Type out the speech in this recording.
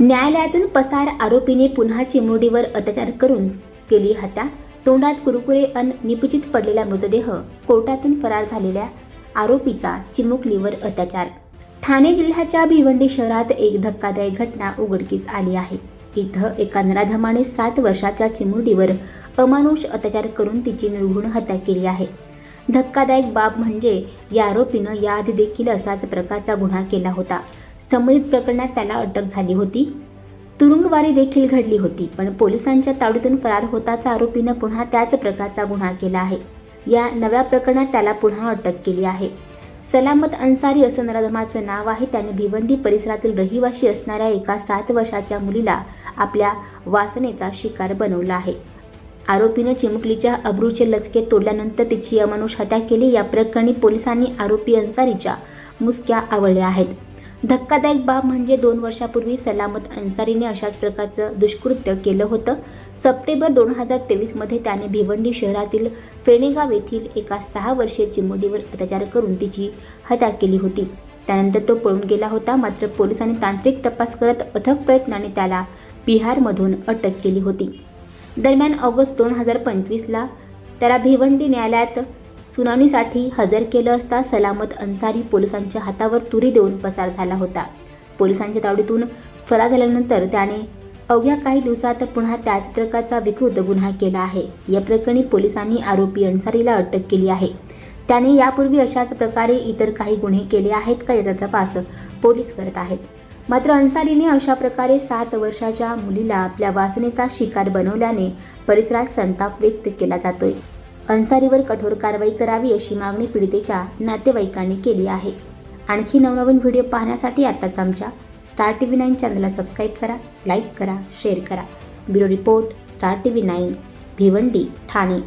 न्यायालयातून पसार आरोपीने पुन्हा चिमुरडीवर अत्याचार करून केली हत्या. तोंडात कुरकुरे अन निपचित पडलेला मृतदेह कोर्टातून फरार झालेल्या आरोपीचा चिमुकलीवर अत्याचार. ठाणे जिल्ह्याच्या भिवंडी शहरात एक धक्कादायक घटना उघडकीस आली आहे. इथं एका नराधमाने सात वर्षाच्या चिमुरडीवर अमानुष अत्याचार करून तिची निर्घुण हत्या केली आहे. धक्कादायक बाब म्हणजे या आरोपीनं याआधी देखील असाच प्रकारचा गुन्हा केला होता. संबंधित प्रकरणात त्याला अटक झाली होती. तुरुंगवारी देखील घडली होती पण पोलिसांच्या तावडीतून फरार होताच आरोपीनं पुन्हा त्याच प्रकारचा गुन्हा केला आहे. या नव्या प्रकरणात त्याला पुन्हा अटक केली आहे. सलामत अन्सारी असं नराधमाचं नाव आहे. त्याने भिवंडी परिसरातील रहिवाशी असणाऱ्या एका सात वर्षाच्या मुलीला आपल्या वासनेचा शिकार बनवला आहे. आरोपीनं चिमुकलीच्या अब्रूचे लचके तोडल्यानंतर तिची अमानुष हत्या केली. या प्रकरणी पोलिसांनी आरोपी अन्सारीच्या मुसक्या आवळल्या आहेत. धक्कादायक बाब म्हणजे दोन वर्षापूर्वी सलामत अन्सारीने अशाच प्रकारचं दुष्कृत्य केलं होतं. सप्टेंबर दोन हजार तेवीसमध्ये त्याने भिवंडी शहरातील फेणेगाव येथील एका सहा वर्षीय चिमुडीवर अत्याचार करून तिची हत्या केली होती. त्यानंतर तो पळून गेला होता मात्र पोलिसांनी तांत्रिक तपास करत अथक प्रयत्नाने त्याला बिहारमधून अटक केली होती. दरम्यान ऑगस्ट दोन हजार पंचवीसला त्याला भिवंडी न्यायालयात सुनावणीसाठी हजर केलं असता सलामत अन्सारी पोलिसांच्या हातावर तुरी देऊन पसार झाला होता. पोलिसांच्या तावडीतून फरार झाल्यानंतर त्याने अवघ्या काही दिवसात पुन्हा त्याच प्रकारचा विकृत गुन्हा केला आहे. या प्रकरणी पोलिसांनी आरोपी अन्सारीला अटक केली आहे. त्याने यापूर्वी अशाच प्रकारे इतर काही गुन्हे केले आहेत का याचा तपास पोलीस करत आहेत. मात्र अन्सारीने अशा प्रकारे सात वर्षाच्या मुलीला आपल्या वासनेचा शिकार बनवल्याने परिसरात संताप व्यक्त केला जातोय. अन्सारीवर कठोर कारवाई करावी अशी मागणी पीडितेच्या नातेवाईकांनी केली आहे. आणखी नवनवीन व्हिडिओ पाहण्यासाठी आत्ताच आमच्या स्टार टी व्ही नाईन चॅनलला सबस्क्राईब करा लाईक करा शेअर करा. Bureau report star T V nine Bhiwandi Thane.